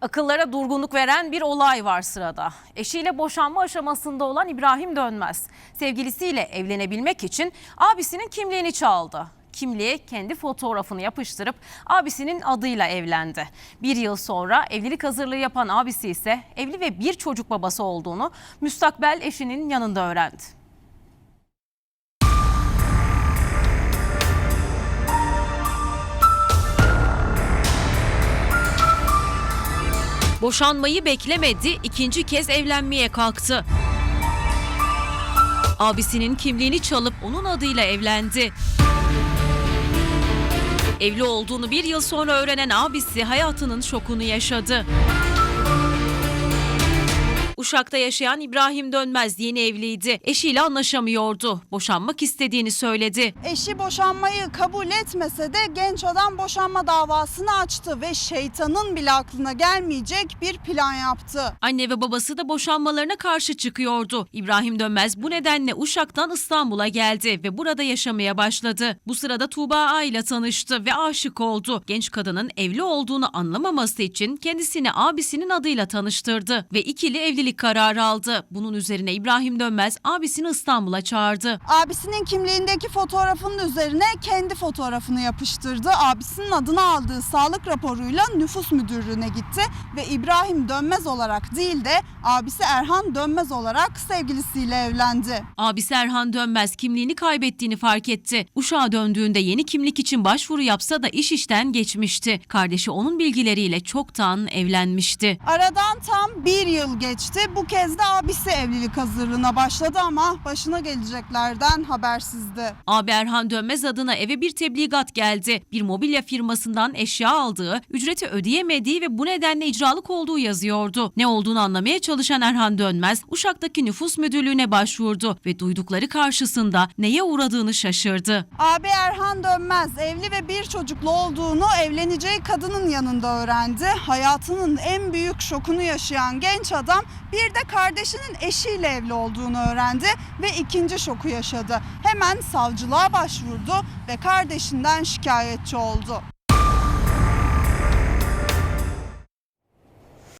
Akıllara durgunluk veren bir olay var sırada. Eşiyle boşanma aşamasında olan İbrahim Dönmez, sevgilisiyle evlenebilmek için abisinin kimliğini çaldı. Kimliğe kendi fotoğrafını yapıştırıp abisinin adıyla evlendi. Bir yıl sonra evlilik hazırlığı yapan abisi ise evli ve bir çocuk babası olduğunu müstakbel eşinin yanında öğrendi. Boşanmayı beklemedi, ikinci kez evlenmeye kalktı. Abisinin kimliğini çalıp onun adıyla evlendi. Evli olduğunu bir yıl sonra öğrenen abisi hayatının şokunu yaşadı. Uşak'ta yaşayan İbrahim Dönmez yeni evliydi. Eşiyle anlaşamıyordu. Boşanmak istediğini söyledi. Eşi boşanmayı kabul etmese de genç adam boşanma davasını açtı ve şeytanın bile aklına gelmeyecek bir plan yaptı. Anne ve babası da boşanmalarına karşı çıkıyordu. İbrahim Dönmez bu nedenle Uşak'tan İstanbul'a geldi ve burada yaşamaya başladı. Bu sırada Tuğba A ile tanıştı ve aşık oldu. Genç kadının evli olduğunu anlamaması için kendisini abisinin adıyla tanıştırdı ve ikili evlilik kararı aldı. Bunun üzerine İbrahim Dönmez abisini İstanbul'a çağırdı. Abisinin kimliğindeki fotoğrafının üzerine kendi fotoğrafını yapıştırdı. Abisinin adını aldığı sağlık raporuyla nüfus müdürlüğüne gitti ve İbrahim Dönmez olarak değil de abisi Erhan Dönmez olarak sevgilisiyle evlendi. Abisi Erhan Dönmez kimliğini kaybettiğini fark etti. Uşağa döndüğünde yeni kimlik için başvuru yapsa da iş işten geçmişti. Kardeşi onun bilgileriyle çoktan evlenmişti. Aradan tam bir yıl geçti. Bu kez de abisi evlilik hazırlığına başladı ama başına geleceklerden habersizdi. Abi Erhan Dönmez adına eve bir tebligat geldi. Bir mobilya firmasından eşya aldığı, ücreti ödeyemediği ve bu nedenle icralık olduğu yazıyordu. Ne olduğunu anlamaya çalışan Erhan Dönmez, Uşak'taki nüfus müdürlüğüne başvurdu ve duydukları karşısında neye uğradığını şaşırdı. Abi Erhan Dönmez evli ve bir çocuklu olduğunu evleneceği kadının yanında öğrendi. Hayatının en büyük şokunu yaşayan genç adam bir de kardeşinin eşiyle evli olduğunu öğrendi ve ikinci şoku yaşadı. Hemen savcılığa başvurdu ve kardeşinden şikayetçi oldu.